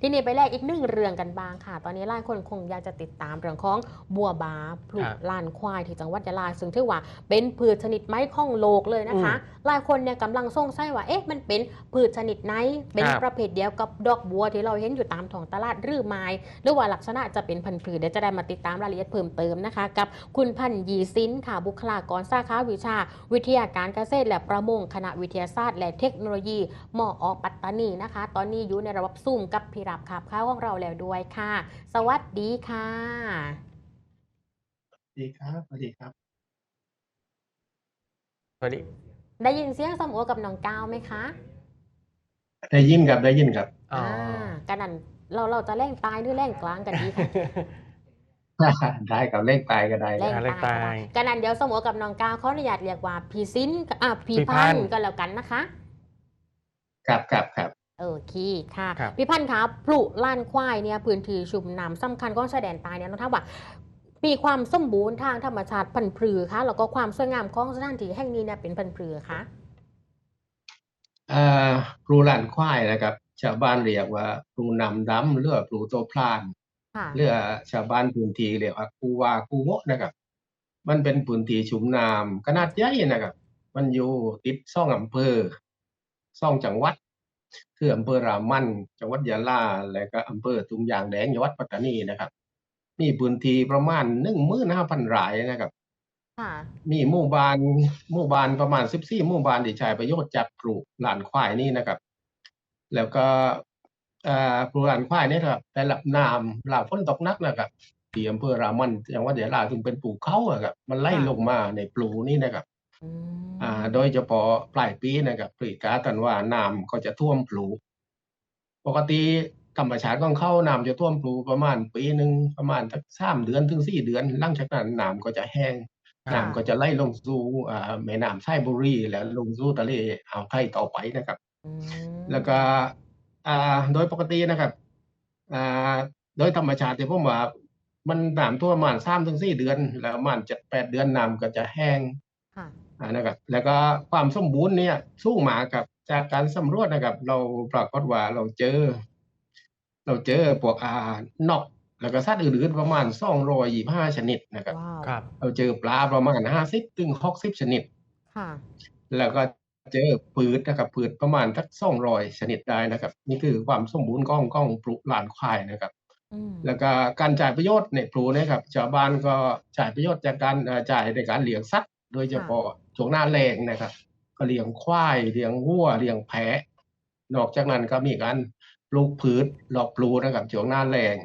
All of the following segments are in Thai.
ทีนี้ไปแรกอีกหนึ่งเรื่องกันบ้างค่ะ ตอนนี้หลายคนคงอยากจะติดตามเรื่องของบัวบาพลุครับลานควายที่จังหวัดยะลาซึ่งถือว่าเป็นพืชชนิดไม้ข้องโลกเลยนะคะ หลายคนเนี่ยกำลังสงสัยว่าเอ๊ะมันเป็นพืชชนิดไหนเป็นครับประเภทเดียวกับดอกบัวที่เราเห็นอยู่ตามท้องตลาดหรือไม่หรือว่าลักษณะจะเป็นพันธุ์พืชเดี๋ยวจะได้มาติดตามรายละเอียดเพิ่มเติมนะคะ กับคุณพันธ์ยีซินค่ะบุคลากรสาขาวิชา วิทยาการเกษตรและประมงคณะวิทยาศาสตร์ และเทคโนโลยีมออปัตตานีนะคะ ตอนนี้อยู่ในระบบซูมกับพิรับขับข้าวของเราแล้วด้วยค่ะ สวัสดีค่ะสวัสดีครับสวัสดีครับสวัสดีได้ยินเสียงสมโอกับน้องก้าวไหมคะได้ยินครับได้ยินครับอ๋อกันนั้นเราเราจะแร่งตายหรือแร่งกลางกันดีคะได้กับเลขตายก็ได้แร่งแร่งตายตายกันนั้นเดี๋ยวสมโอกับน้องก้าวเขาอนุญาตเรียกว่าพีซินอะพีพี่พัพันนธุ์ธุ์ก็แล้วกันนะคะ ครับครับครับ โอเคค่ะ ครับ พี่พันธ์ครับพลุล้านควายเนี่ยพื้นที่ชุ่มน้ำสำคัญของชายแดนใต้เนี่ยน้องท่าว่า มีความสมบูรณ์ทางธรรมชาติพันธุ์พือคะแล้วก็ความสวยงามของสถานที่แห่งนี้เนี่ยเป็นพันธุ์พือคะเอ่อปลูหลานควายนะครับ ชาวบ้านเรียกว่าปลูนำดำหรือว่าปลูโตพลานค่ะหรือว่าชาวบ้านพื้นที่เรียกว่ากูวากูโมะนะครับ มันเป็นพื้นที่ชุ่มน้ำขนาดใหญ่นะครับ มันอยู่ติดซ่องอำเภอซ่องจังหวัด คืออำเภอรามันจังหวัดยะลา และก็อำเภอตุงยางแดงจังหวัดปัตตานีนะครับ มีพื้นที่ประมาณหนึ่งหมื่นห้าพันไร่นะครับ ค่ะ มีหมู่บ้านหมู่บ้านประมาณสิบสี่หมู่บ้านที่ใช้ประโยชน์จากปลูกหลานควายนี่นะครับ แล้วก็เอ่อปลูกหลานควายนี่ครับแต่รับน้ำหลาฝนตกหนักนะครับที่อำเภอรามันจังหวัดยะลาซึ่งเป็นปลูกเขาอะครับ มันไล่ค่ะลงมาในปลูนี่นะครับ อืมอ่า โดยเฉพาะปลายปีนะครับปลีกากันว่าน้ำก็จะท่วมปลูปกติธรรมชาติของเขาน้ำจะท่วมปลูประมาณปีหนึ่งประมาณสักสามเดือนถึงสี่เดือน หลังจากนั้นน้ำก็จะแห้งน้ำก็จะไหล่ลงสู่อ่าแม่น้ำไส้บุรีแล้วลงสู่ทะเลอ่าวไทยต่อไปนะครับอืมแล้วก็อ่าโดยปกตินะครับอ่าโดยธรรมชาติที่ผมว่ามันน้ำท่วมประมาณสามถึงสี่เดือน แล้วประมาณเจ็ดแปดเดือนน้ำก็จะแห้งค่ะอ่า นะครับ แล้วก็ความสมบูรณ์เนี่ยสู้หมากับจากการสำรวจนะครับ เราปรากฏว่าเราเจอ เราเจอพวกอ่านกแล้วก็สัตว์อื่นๆประมาณสองร้อยยี่ห้าชนิดนะครับว้าวครับ เราเจอปลาประมาณห้าสิบถึงหกสิบชนิด ค่ะ แล้วก็เจอพืชนะครับพืชประมาณสักสองร้อยชนิดได้นะครับ นี่คือความสมบูรณ์ของของปลูกหลานควายนะครับอืมแล้วก็การจ่ายประโยชน์ในปลูนะครับชาวบ้านก็จ่ายประโยชน์จากการเอ่อจ่ายในการเลี้ยงสัตว์ โดยเฉพาะช่วงหน้าแล้งนะครับก็เลี้ยงควายเลี้ยงวัวเลี้ยงแพะ นอกจากนั้นก็มีการปลูกพืชหลอกปลูนะครับช่วงหน้าแล้ง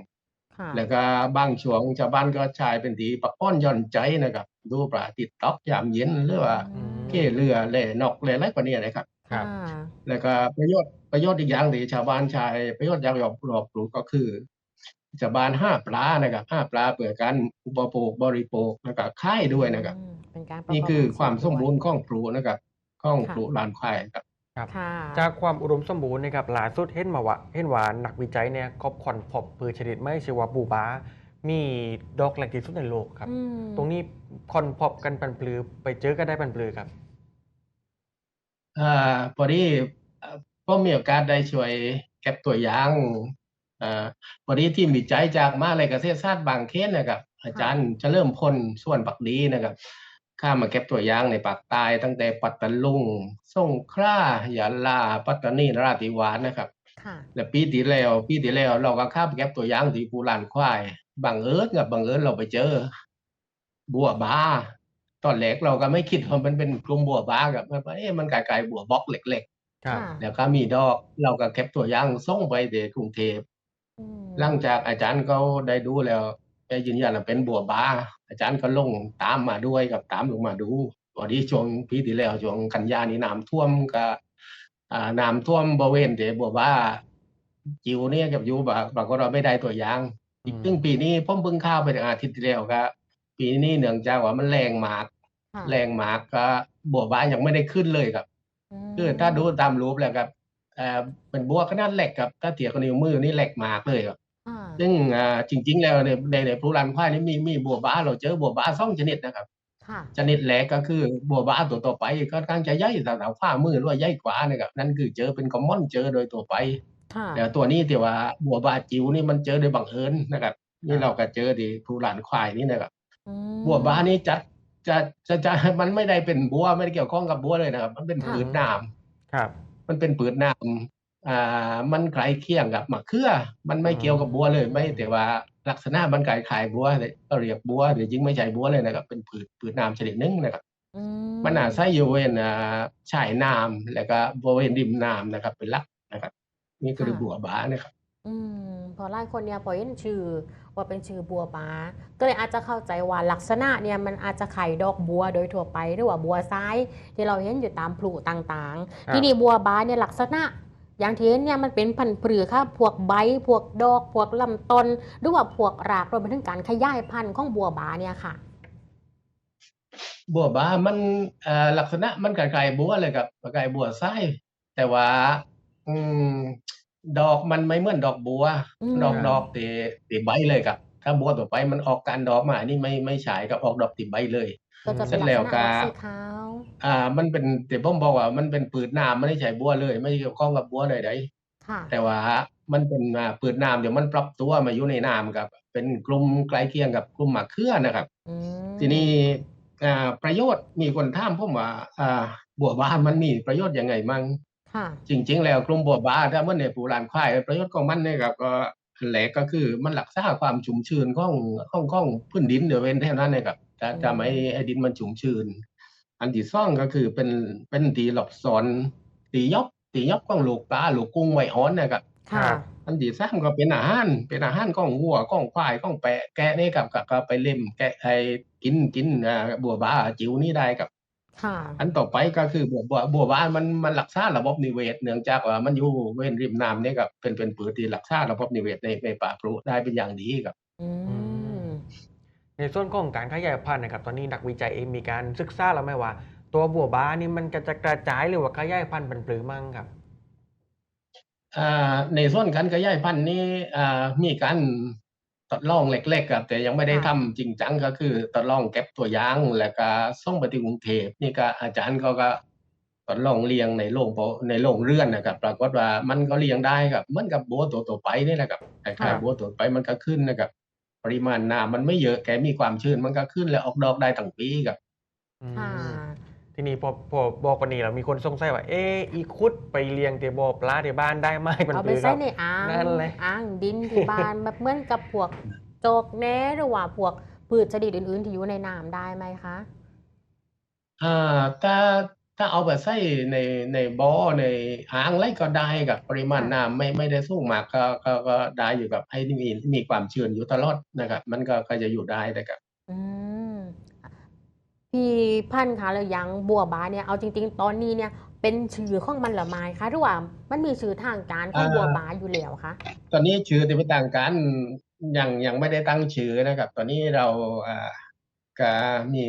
ค่ะแล้วก็บางช่วงชาวบ้านก็ใช้เป็นทีปักป้อนหย่อนใจนะครับ ดูปลาติดต๊อกยามเย็นหรือว่าอืมเก้เรือเล่นกเล่อะไรกว่านี้นะครับครับค่ะแล้วก็ประโยชน์ประโยชน์อีกอย่างที่ชาวบ้านใช้ประโยชน์อย่างหลอกหลอกปลูกก็คือ ชาวบ้านห้าปลานะครับห้าปลาเพื่อการอุปโภคบริโภคแล้วก็ค่ายด้วยนะครับอืมเป็นการประกบนี่คือความอาชีพสมบูรณ์ของปลูนะครับของค่ะปลูลานควายครับครับค่ะจากความอุดมสมบูรณ์นะครับล่าสุดเห็นมาว่าเห็นว่านักวิจัยเนี่ยครอบคอนพบพืชชนิดไม่ชื่อว่าบูบามีดอกแหลกที่สุดในโลกครับอืมตรงนี้คอนพบกันปันปลือไปเจอกันได้ปันปลือครับอ่าพอดีเอ่อผมมีโอกาสได้ช่วยเก็บตัวอย่าง อ่าพอดีทีมวิจัยจากมหาลัยเกษตรศาสตร์บางเขนนะครับ อาจารย์เฉลิมพลส่วนปักดีนะครับ ข้ามาเก็บตัวอย่างในปากใต้ตั้งแต่ปัตตาลุงสงขลายะลา ปัตตานีนราธิวาสนะครับค่ะและปีที่แล้วปีที่แล้วเราก็ข้ามไปเก็บตัวอย่างที่ปูลานควายบังเอิญกับบังเอิญเราไปเจอ บัวบาตอนแรกเราก็ไม่คิดว่ามันเป็นกลุ่มบัวบากับเอ๊ะมันกลายๆบัวบล็อกเล็กครับค่ะๆแล้วก็มีดอกเราก็เก็บตัวอย่างส่งไปที่กรุงเทพอืม หลังจากอาจารย์เขาได้ดูแล้วแกยืนยันว่าเป็นบัวบา อาจารย์ก็ลงตามมาด้วยกับตามลงมาดูพอดีช่วงปีที่แล้วช่วงกันยานี่น้ำท่วมก็อ่าน้ำท่วมบริเวณที่บัวบาจิวเนี่ยกับยูบากปรากฏว่าไม่ได้ตัวอย่างอืมซึ่งปีนี้ผมเพิ่งเข้าวไปอาทิตย์ที่แล้วก็ปีนี้เนื่องจากว่ามันแรงมากค่ะแรงมากก็บัวบายังไม่ได้ขึ้นเลยครับมคือถ้าดูตามรูปแล้วครับเอ่อเป็นบัวขนาดเล็กครับถ้าเทียบกับนิ้วมือนี่เล็กมากเลยครับอ่าซึ่งอ่าจริง ๆ แล้วในในในพลูรันควายนี่มีมีบัวบาเราเจอบัวบาสองชนิดนะครับค่ะชนิดแรกก็คือบัวบาตัวต่อไปก็ค่อนข้างจะใหญ่สาวๆฝ่ามือหรือว่าใหญ่กว่านะครับนั่นคือเจอเป็นคอมมอนเจอโดยตัวไปค่ะแต่ตัวนี้ที่ว่าบัวบาจิ๋วนี่มันเจอโดยบังเอิญนะครับนี่เราก็เจอที่ภูหลานควายนี่นะครับอืมบัวบานี่จัดจะจะจะมันไม่ได้เป็นบัวไม่ได้เกี่ยวข้องกับบัวเลยนะครับ มันเป็นค่ะผืนน้ครับำ มันเป็นผืนน้ำอ่ามันใกล้เคียงกับมะเขือมันไม่เกี่ยวกับบัวเลยไม่แต่ว่าลักษณะมันคล้ายๆบัวเลยก็เรียกบัวแต่จริงไม่ใช่บัวเลยนะครับเป็นผืนผืนน้ำชนิดหนึงนะครับอืมันอาศัยอยู่บริเวณอ่าชายน้ำแล้วก็บริเวณริมน้ำนะครับ เป็นหลักนะครับ นี่คือบัวบานะครับ อืมพอหลายคนเนี่ยพอเห็นชื่อว่าเป็นชื่อบัวบาก็เลยอาจจะเข้าใจว่าลักษณะเนี่ยมันอาจจะไข่ดอกบัวโดยทั่วไปหรือว่าบัวซ้ายที่เราเห็นอยู่ตามพลุต่างครับๆที่นี่บัวบาเนี่ยลักษณะอย่างที่เห็นเนี่ยมันเป็นพันธุ์ปลือค่ะพวกใบ พวกดอก พวกลำต้นหรือว่าพวกรากรวมไปถึงการขยายพันธุ์ของบัวบาเนี่ยค่ะ บัวบามันเอ่อลักษณะมันคล้ายๆบัวเลยครับคล้ายๆบัวไส้แต่ว่า อืม ดอกมันไม่เหมือนดอกบัว อืม ดอกดอกตีตีใบเลยครับ ถ้าบัวต่อไปมันออกการดอกมาอันนี่ไม่ไม่ฉายกับออกดอกติดใบเลย ก็จะเสร็เป็นจลักแล้ษวณะก็สีขาวอ่า มันเป็นแต่ผมบอกว่ามันเป็นปืดน้ำไม่ได้ใช่บัวเลย ไม่เกี่ยวข้องกับบัวเลยใดค่ะ แต่ว่ามันเป็นอ่าปืดน้ำเดี๋ยวมันปรับตัวมาอยู่ในน้ำครับ เป็นกลุ่มใกล้เคียงกับกลุ่มหมากเขือนะครับ อืมทีนี้อ่าประโยชน์มีคนถามผมว่าอ่าบัวบานมันมีประโยชน์ยังไงมั่งค่ะ จริง ๆ แล้วกลุ่มบัวบานถ้าเมื่อในปูรานควายประโยชน์ของมันเนี่ยครับก็แหลกก็คือมันรักษาความชุ่มชื้นของของของพื้นดินเดี๋ยวเว้นเท่านั้นเองครับจะอืมจะไม่ให้ดินมันชุ่มชื้นอันที่สองก็คือเป็นเป็นตีหลบสอนตียบตียบของลูกปลาลูกกุ้งไว้อ้อนนะครับค่ะครับอันที่สามก็เป็นอาหารเป็นอาหารของวัวของควายของแปะแกะนี่ครับก็ก็ไปเล่มแกะไอ้กินกินอ่าบัวบาจิ๋วนี่ได้ครับค่ะ อันต่อไปก็คือบัวบัวบัวบานมันมันรักษาระบบนิเวศเนื่องจากว่ามันอยู่เว้นริมน้ำเนี่กับเป็นเป็นปืนที่รักษาระบบนิเวศในในป่าพรุได้เป็นอย่างดีครับในส่วนของการขยายพันธุ์นะครับ ตอนนี้นักวิจัยเองมีการศึกษาแล้วไหมว่า ตัวบัวบานี่มันจะกระจายหรือว่าขยายพันธุ์เป็นปลือมั่งครับในส่วนการขยายพันธุ์นี้อ่มีการ ทดลองเล็กๆครับแต่ยังไม่ได้ค่ะทำจริงจังก็คือทดลองเก็บตัวอย่างแล้วก็ส่งไปที่กรุงเทพนี่ก็อาจารย์เขาก็ทดลองเลี้ยงในโรงเพาะในโรงเรือนนะครับ ปรากฏว่ามันก็เลี้ยงได้ครับเหมือนกับบัวตัวต่อไปนี่แหละครับคล้ายค่ะๆบัวตัวไปมันก็ขึ้นนะครับ ปริมาณน้ำมันไม่เยอะแค่มีความชื้นมันก็ขึ้นแล้วออกดอกได้ทั้งปีครับอืมค่ะ ทีนี้พอพอบอกวันนี้เรามีคนสงสัยว่าเอออีคุดไปเลี้ยงเตบ่อปลาที่บ้านได้ไหมเป็นเอาปไปลือคใส่รับในอ่างนั่นเลยอ่างดินที่บ้านแบบเหมือนกับพวกโจกแหน่หรือว่าพวกพืชชนิดอื่นๆที่อยู่ในน้ำได้ไหมคะอ่าถ้าถ้าเอาไปใส่ในในบ่อในอ่างไรก็ได้กับปริมาณค่ะน้ำไม่ไม่ได้สูงมากก็ก็ก็ได้อยู่กับให้มีมีความชื้นอยู่ตลอดนะครับ มันก็ก็จะอยู่ได้นะครับ อืม พี่พันธุ์คะแล้วอยังบัวบาเนี่ยเอาจริง ๆ ตอนนี้เนี่ย เป็นชื่อของมันเหรือไม่คะหรือว่ามันมีชื่อทางการของอ่าบัวบาอยู่แล้วคะตอนนี้ชื่อที่เป็นทางการยังยังไม่ได้ตั้งชื่อนะครับ ตอนนี้เราอ่าก็มี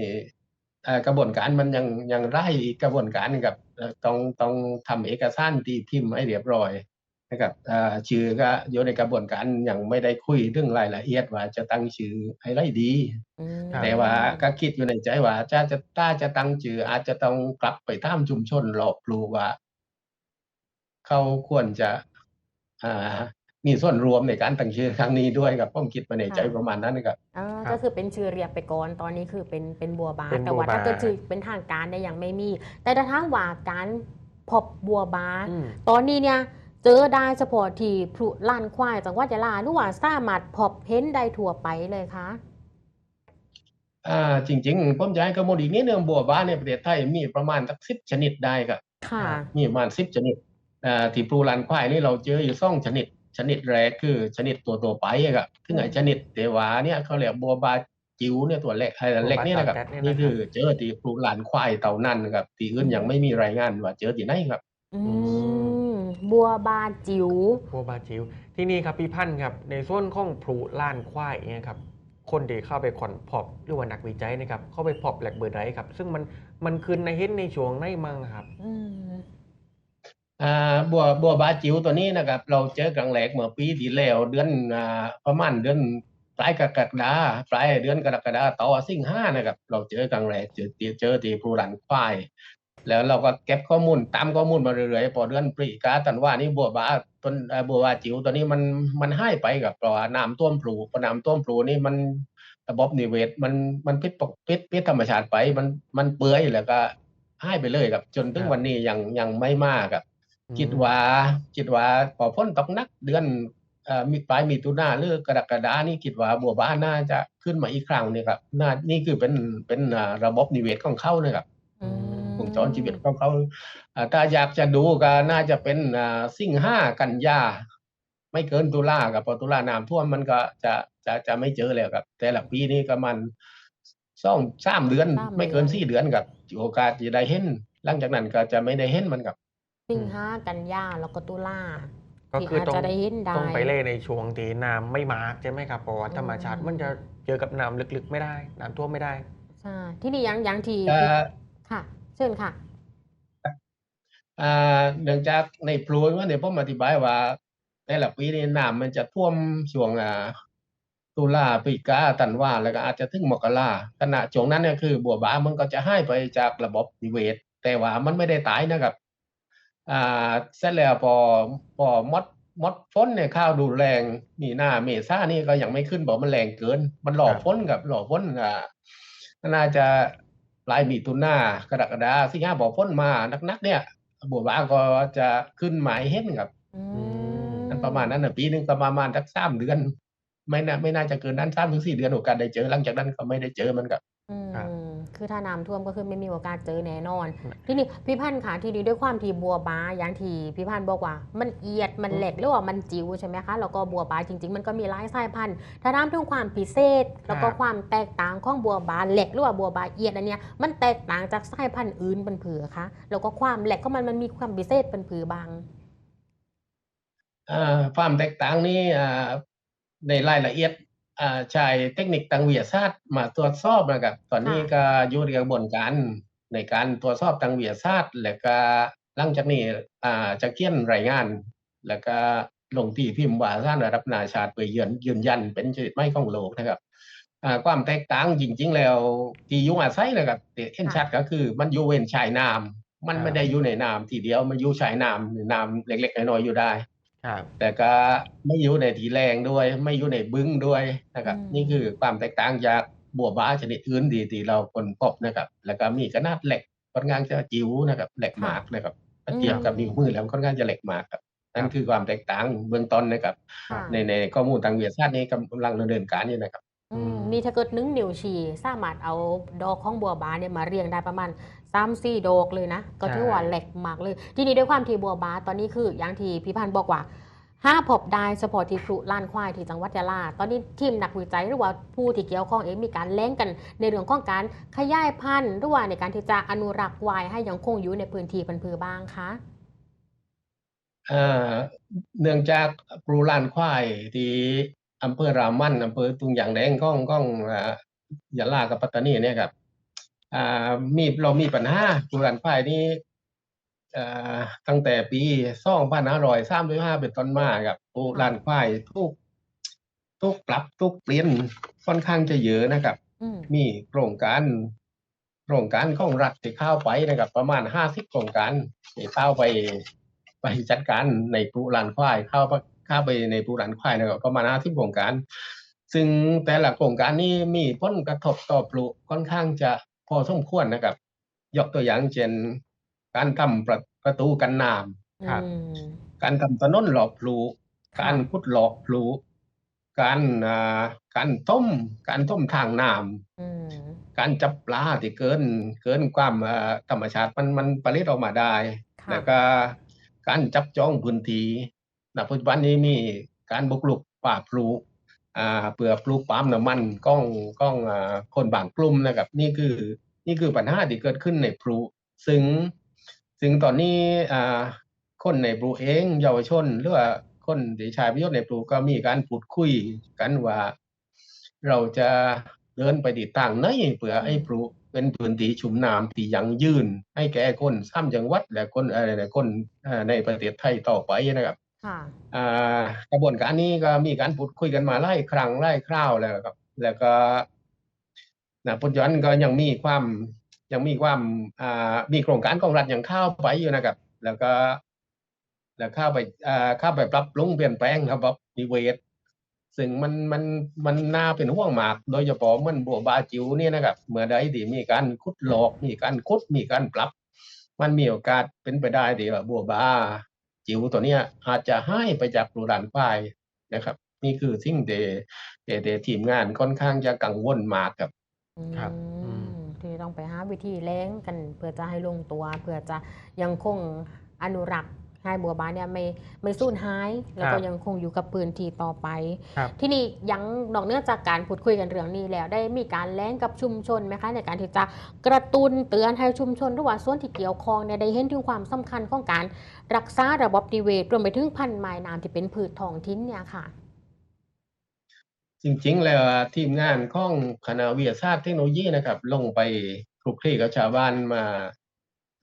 อ่ากระบวนการมันยังยังไล่กระบวนการกับเอ่อต้องต้องทำเอกสารตีพิมพ์ให้เรียบร้อย นะครับอ่าชื่อก็อยู่ในกระบวนการยังไม่ได้คุยเรื่องรายละเอียดว่าจะตั้งชื่อให้ไรดีอืมครับแต่ว่าก็คิดอยู่ในใจว่าจะจะถ้าจะตั้งชื่ออาจจะต้องกลับไปตามชุมชนหลอกลูว่า เขาควรจะอ่ามีส่วนรวมในการตั้งชื่อครั้งนี้ด้วยครับผมคิดมาในใจประมาณนั้นนะครับอ่าครับก็คือเป็นชื่อเรียกไปก่อนตอนนี้คือเป็นเป็นบัวบาเป็นแต่ว่าบัวบาถ้าเกิดชื่อเป็นทางการเนี่ยยังไม่มี แต่ถ้าทางว่าการพบบัวบาอืมตอนนี้เนี่ย เจอได้เฉพาะที่พลุลานควายจังหวัดยะลาหรือว่าสามารถพบเห็นได้ทั่วไปเลยคะอ่าจริงๆผมจะให้ข้อมูลอีกนิดนึงบัวบ้านในประเทศไทยมีประมาณสักสิบชนิดได้ครับค่ะมีประมาณสิบชนิดอ่าที่ปลูลานควายนี่เราเจออยู่สองชนิด ชนิดแรกคือชนิดตัวตัวไปอะครับซึ่งไอ้ชนิดเทวาเนี่ยเขาเรียกบัวบาจิ๋วเนี่ยตัวเล็กไอ้เล็กเนี่ยนะครับบัวบาเต่าแก๊สเนี่ยนะครับนี่คือเจอที่ปลูลานควายเต่านั่นครับที่อื่นยังไม่มีรายงานว่าเจอที่ไหนครับ อืม บัวบานจิ๋วบัวบาจิ๋วที่นี่ครับพี่พันธ์ครับในส่วนของพลุล้านควายเนี่ยครับคนที่เข้าไปขอนพอบหรือว่านักวิจัยนะครับเข้าไปพอบแหลกเบอร์ไรครับ ซึ่งมันมันคืนในเห็นในช่วงในมังครับอืมอ่าบัวบัวบาจิ๋วตัวนี้นะครับ เราเจอกลางแหลกเมื่อปีที่แล้วเดือนอ่าประมาณเดือนปลายกรกฎาปลายเดือนกรกฎาต่อสิงห้านะครับ เราเจอกลางแหลกเจอเจอเจอที่ภูรันควาย แล้วเราก็เก็บข้อมูลตามข้อมูลมาเรื่อยๆพอเดือนพฤศจิกาธันวานี่บัวบาต้นเอ่อบัวบาจิ๋วตัวนี้มันมันหายไปกับเพราะว่าน้ำท่วมปลูกพอน้ำท่วมปลูกนี่มันระบบนิเวศมันมันพิษปกพิษพิษธรรมชาติไปมันมันเปื่อยแล้วก็หายไปเลยครับ จนถึงวันนี้ยังยังไม่มากครับคิดว่าคิดว่าพอพ้นตกหนักเดือนเอ่อมีปลายมีตุนาหรือกรกฎานี่คิดว่าบัวบ้านน่าจะขึ้นมาอีกครั้งเนี่ยครับน่านี่คือเป็นเป็นอ่าระบบนิเวศของเขานะครับ อืมวงจรชีวิตของเขาอ่าถ้าอยากจะดูก็น่าจะเป็นอ่าสิ่งห้ากันยาไม่เกินตุลากับพอตุลาน้ำท่วมมันก็จะจะจะไม่เจอแล้วครับ แต่ละปีนี้ก็มันสองสามเดือนสามเดือนไม่เกินสี่เดือนกับโอกาสจะได้เห็น หลังจากนั้นก็จะไม่ได้เห็นมันกับสิงหากันยาแล้วก็ตุลาก็ที่คืออาจต้องจะได้เห็นได้ต้องไปเล่ในช่วงที่น้ำไม่มากใช่ไหมครับเพราะว่าธรรมชาติอืมมันจะเจอกับน้ำลึกๆ ไม่ได้น้ำท่วมไม่ได้ใช่ที่นี่ยังยังทีเอ่อค่ะ เชิญค่ะเนื่องจากในพลูว่าเนี่ยผมอธิบายว่า แต่ละปีนี่น้ำมันจะท่วมช่วงตุลาพฤศจิกาธันวาแล้วก็อาจจะถึงมกราขณะช่วงนั้นเนี่ยคือ บัวบามันก็จะให้ไปจากระบบนิเวศ แต่ว่ามันไม่ได้ตายนะครับอ่าเสร็จแล้วพอพอมดมดฝนเนี่ยข้าวดูแรงมีหน้าเมษานี่ก็ยังไม่ขึ้นบอกมันแรงเกิน มันหล่อกฝนกับหล่อฝนอ่าน่าจะ ลายมีตุนากรกฎาสิงหาบอกฝนมานักๆเนี่ยบัวบานก็จะขึ้นหมายเห็นครับอืมนั่นประมาณนั้นนะปีหนึงก็ประมาณสักสามเดือน ไม่น่าไม่น่าจะเกินนั้นสามถึงสี่เดือนโอกาสได้เจอ หลังจากนั้นก็ไม่ได้เจอมันกับอืม ครับคือถ้าน้ำท่วมก็คือไม่มีโอกาสเจอแน่นอนอืมทีนี้พี่พันธ์ค่ะทีนี้ด้วยความที่บัวบาอย่างที่พี่พันธ์บอกว่า มันเอียดมันแหลกหรือว่ามันจิ๋วใช่ไหมคะแล้วก็บัวบาจริง ๆ มันก็มีหลายสายพันธุ์ถ้าน้ำถึงความพิเศษ แล้วก็ความแตกต่างของบัวบาแหลกหรือว่าบัวบาเอียดอันเนี้ยมันแตกต่างจากสายพันธุ์อื่นเป็นเผือคะแล้วก็ความแหลกของมันมันมีความพิเศษเป็นเผือบางอ่าความแตกต่างนี้อ่าในรายละเอียดอ่า ใช้เทคนิคทางวิทยาศาสตร์มาตรวจสอบนะครับ ตอนนี้ก็อยู่ในกระบวนการในการตรวจสอบทางวิทยาศาสตร์ และก็หลังจากนี้อ่าจะเขียนรายงาน แล้วก็ลงที่พิมพ์วารสารระดับนานาชาติเพื่อยืนยืนยันเป็นชนิดไม้ของโลกนะครับอ่าความแตกต่างจริง ๆ แล้วที่ยุงอาศัยนะครับเห็นชัดก็คือมันอยู่เว้นชายน้ำมันไม่ได้อยู่ในน้ำทีเดียวมันอยู่ชายน้ำน้ำเล็กๆน้อยๆอยู่ได้ ครับ แต่ก็ไม่อยู่ในที่แรงด้วย ไม่อยู่ในบึ้งด้วยนะครับอืมนี่คือความแตกต่างจากบัวบ้าชนิดอื่นดีที่เราคนพบนะครับ แล้วก็มีขนาดเหล็กค่อนข้างจะจิ๋วนะครับเหล็กหมากนะครับถ้าเทียบกับนิ้วมือแล้วค่อนข้างจะเหล็กหมากครับนั่นคือความแตกต่างเบื้องต้นนะครับค่ะในในข้อมูลทางวิทยาศาสตร์นี้กำลังดำเนินการอยู่นะครับอืมนี่ถ้าเกิดนึ่งนิ้วชีสามารถเอาดอกของบัวบานเนี่ยมาเรียงได้ประมาณ สามสี่ดอกเลยนะ ก็ถือว่าใช่แหลกมากเลย ทีนี้ด้วยความที่บัวบานตอนนี้คืออย่างที่พี่พันธ์บอกว่าห้าพบได้เฉพาะที่ครุล้านควายที่จังหวัดยะลา ตอนนี้ทีมนักวิจัยหรือว่าผู้ที่เกี่ยวข้องเองมีการเล่งกันในเรื่องของการขยายพันธุ์หรือว่าในการที่จะอนุรักษ์ควายให้ยังคงอยู่ในพื้นที่พันธุ์พือบ้างคะเอ่อเนื่องจากปลูลานควายที่อำเภอรามันอำเภอตุงหยางแดงก้องก้องอ่ายะลากับปัตตานีเนี่ยครับอ่า มีเรามีปัญหาปลูลานควายนี่เอ่อตั้งแต่ปี2535เป็นต้นมาครับปลูลานควายทุกทุกปรับทุกเปลี่ยนค่อนข้างจะเยอะนะครับอืมมีโครงการโครงการของรัฐที่เข้าไปนะครับ ประมาณห้าสิบโครงการที่เข้าไปไปจัดการในปูรานควายเข้าไปเข้าไปในปูรานควายนะครับประมาณห้าสิบโครงการ ซึ่งแต่ละโครงการนี้มีผลกระทบต่อปลูกค่อนข้างจะพ อสมควรนะครับ ยกตัวอย่างเช่นการทำประประตูกันน้ำครับอืมการทำถนนหลอกพลูค่ะการขุดหลอกพลูการอ่าการต้ม การต้มทางน้ำอืมการจับปลาที่เกินเกินความเอ่อธรรมชาติมันมันผลิตออกมาได้ค่ะแล้วก็การจับจองพื้นที่ณปัจจุบันนี้มีการบุกรุกป่าปลู กอ่าเพื่อปลูกปาล์มน้ำมันก้องก้องคนบางกลุ่มนะครับ นี่คือนี่คือปัญหาที่เกิดขึ้นในปลูซึ่งซึ่งตอนนี้คนในปลูเองเยาวชนหรือว่าคนที่ใช้ประโยชน์ในปลูก็มีการพูดคุยกันว่า เราจะเดินไปติดตั้งไหนเพื่อให้ปลูเป็นพื้นที่ชุมน้ำที่ยังยืน ให้แก่คนสามจังหวัดและคนอะไรคนในประเทศไทยต่อไปนะครับ กระบวนการนี้ก็มีการพูดคุยกันมาหลายครั้งหลายคราวแล้วครับ แล้วก็นะปัจจุบันก็ยังมีความยังมีความมีโครงการของรัฐยังเข้าไปอยู่นะครับ แล้วก็ แล้วเข้าไปเข้าไปปรับปรุงเปลี่ยนแปลงคระบบนิเวศซึ่งมันมันมันน่าเป็นห่วงมาก โดยเฉพาะมันบัวบาจิ๋วเนี่ยนะครับ เมื่อใดที่มีการขุดหลอก มีการขุดมีการปรับ มันมีโอกาสเป็นไปได้ที่ว่าบัวบา จิ๋วตัวเนี้ยอาจจะหายไปจากปลูรานควายนะครับ นี่คือสิ่งเดเดเดทีมงานค่อนข้างจะกังวลมากครับครับอือืมมที่ต้องไปหาวิธีแล้งกัน เพื่อจะให้ลงตัว เพื่อจะยังคงอนุรักษ์ ให้บัวบานเนี่ยไม่ไม่สูญหาย แล้วก็ครับยังคงอยู่กับพื้นที่ต่อไปครับที่นี่ยังนอกเหนือจากการพูดคุยกันเรื่องนี้แล้วได้มีการแล้งกับชุมชนไหมคะในการที่จะกระตุ้นเตือนให้ชุมชนหรือว่าส่วนที่เกี่ยวข้องเนี่ยได้เห็นถึงความสำคัญของการรักษาระบบนิเวศรวมไปถึงพันธุ์ไม้น้ำที่เป็นพืชท้องถิ่นเนี่ยค่ะจริงๆ แล้วทีมงานของคณะวิทยาศาสตร์เทคโนโลยีนะครับ ลงไปคลุกคลีกับชาวบ้านมา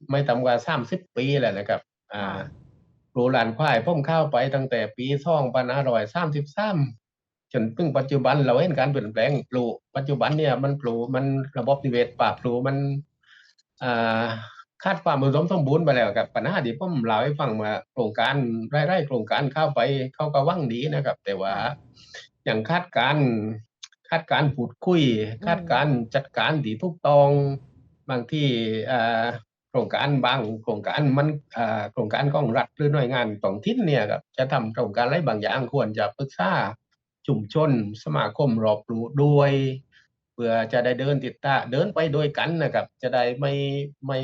ไม่ต่ำกว่าสามสิบปีแล้วนะครับ อ่า ค่ะปลูหลานควายผมเข้าไปตั้งแต่ปีสองพันห้าร้อยสามสิบสามจนถึงปัจจุบันเราเห็นการเปลี่ยนแปลงปลูกปัจจุบันเนี่ยมันปลูกมันระบบนิเวศป่าปลูกมันอ่าคาดความอุดมสมบูรณ์ไปแล้วครับปัญหาที่ผมเล่าให้ฟังมาโครงการไร่ๆโครงการเข้าไปเขาก็ว่างดีนะครับ แต่ว่าอย่างคาดการคาดการพูดคุย คาดการจัดการที่ถูกตอง บางที่อ่า รงการบางโครงการมันอ่าโครงการของรัฐหรือหน่วยงานท้องถิ่นเนี่ยครับจะทำโครงการอะไรบางอย่างควรจะปรึกษาชุมชน สมาคมรอบรู้ด้วยเพื่อจะได้เดินติดตาเดินไปด้วยกันนะครับ จะได้ไม่ไม่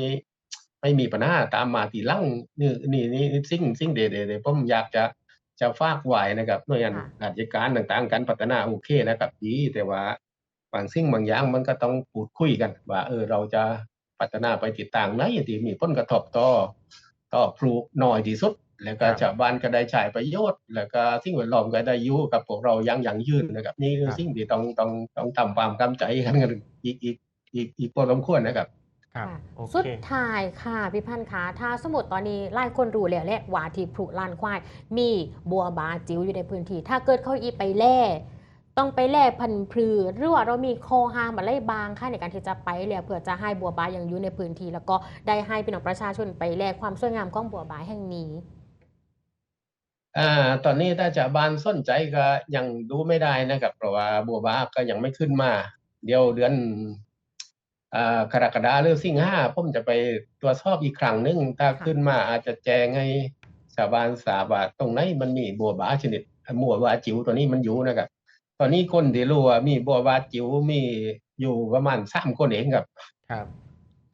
ไม่มีปัญหาตามมาทีลังนี่นี่นี่สิ่งสิ่งเดเดเดผมอยากจะจะฝากไว้นะครับหน่วยงานราชการต่างๆ การพัฒนาโอเคนะครับดีแต่ว่าบางสิ่งบางอย่างมันก็ต้องพูดคุยกันว่าเออเราจะ พัฒนาไปติดต่างไหนที่มีผลกระทบต่อต่อปลูกน้อยที่สุด แล้วก็ครับชาวบ้านก็ได้ใช้ประโยชน์ แล้วก็สิ่งแวดล้อมก็ได้อยู่กับพวกเราอยังยั่งยืนนะครับ นี่คือครับสิ่งที่ต้องต้องต้องทำความกำใจกันกันอีกอีกอีกอีกพอสมควรนะครับครับค่ะโอสุดเคท้ายค่ะพี่พันธ์คะถ้าสมมติตอนนี้ไล่คนรู้แล้วแหละว่าที่พลุลานควาย มีบัวบาจิ๋วอยู่ในพื้นที่ ถ้าเกิดเขาอีไปแล่ ต้องไปแล่พันพืชหรือว่าเรามีคอหามอะไรบางค่ะในการที่จะไปแล้วเพื่อจะให้บัวบานยังอยู่ในพื้นที่แล้วก็ได้ให้พี่น้องประชาชนไปแลกความสวยงามของบัวบานแห่งนี้อ่าตอนนี้ถ้าชาวบ้านสนใจก็ยังดูไม่ได้นะครับ เพราะว่าบัวบาก็ยังไม่ขึ้นมา เดี๋ยวเดือนอ่ากรกฎาหรือสิงหาผมจะไปตรวจสอบอีกครั้งหนึงถ้าขึ้นมาอาจจะแจ้งให้ชาวบ้านทราบาตรงไหนมันมีบัวบาชนิดบัวบาจิ๋วตัวนี้มันอยู่นะครับ ตอนนี้คนที่รู้ว่ามีบัวบาจิ๋วมีอยู่ประมาณสามคนเองครับ ครับ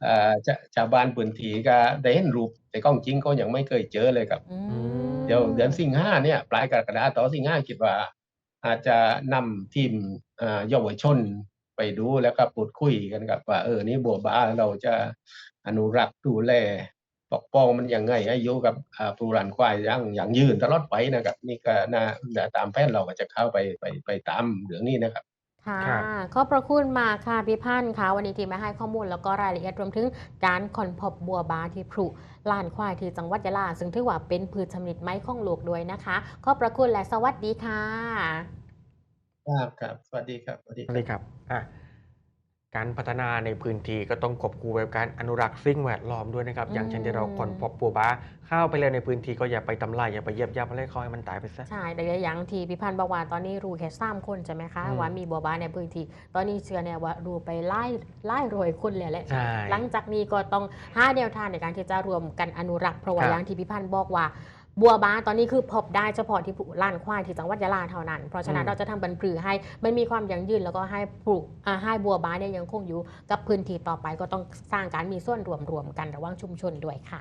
อ่าจะชาวบ้านพื้นที่ก็ได้เห็นรูป แต่กล้องจริงก็ยังไม่เคยเจอเลยครับอือืมเดี๋ยวเดือนสิงหาเนี่ย ปลายกรกฎาต่อสิงหาคิดว่า อาจจะนำทีมเอ่อเยาวชนไปดูแล้วก็พูดคุยกันกับว่าเออนี่บัวบาเราจะอนุรักษ์ดูแล ปกป้องมันยังไงให้อยู่กับอ่าปลูรันควายอย่างอย่างยืนตลอดไปนะครับ นี่ก็น่าเดี๋ยวตามแผนเราก็จะเข้าไปไปไปตามเรื่องนี้นะครับค่ะครับขอบพระคุณมากค่ะพี่พันธ์ค่ะ วันนี้ที่มาให้ข้อมูลแล้วก็รายละเอียดรวมถึงการขอนพบบัวบาที่พลุลานควายที่จังหวัดยะลา ซึ่งถือว่าเป็นพืชชนิดไม้ข้องโลกด้วยนะคะ ขอบพระคุณและสวัสดีค่ะ ครับครับ สวัสดีครับ สวัสดีสวัสดีครับอะ การพัฒนาในพื้นที่ก็ต้องควบคู่กับการอนุรักษ์สิ่งแวดล้อมด้วยนะครับ อย่างเช่นที่เราคนพบปัวบ้าเข้าไปแล้วในพื้นที่ก็อย่าไปทำลายอย่าไปเหยียบย่ำอะไรเขาให้มันตายไปซะ ใช่ แต่อย่างที่พี่พันธ์บอกว่าตอนนี้รู้แค่สามคนใช่ไหมคะอืมว่ามีบัวบาในพื้นที่ ตอนนี้เชื่อเนี่ยว่ารู้ไปไล่ไล่รวยคนเลยแหละใช่หลังจากนี้ก็ต้องหาแนวทางในการที่จะรวมกันอนุรักษ์เพราะว่าครับอย่างที่พี่พันธ์บอกว่า บัวบานตอนนี้คือพบได้เฉพาะที่ล้านควายที่จังหวัดยะลาเท่านั้น เพราะฉะนั้นอืมเราจะทำบันปลือให้มันมีความยั่งยืนแล้วก็ให้ปลูกอ่าให้บัวบานเนี่ยยังคงอยู่กับพื้นที่ต่อไปก็ต้องสร้างการมีส่วนรวมรวมกันระหว่างชุมชนด้วยค่ะ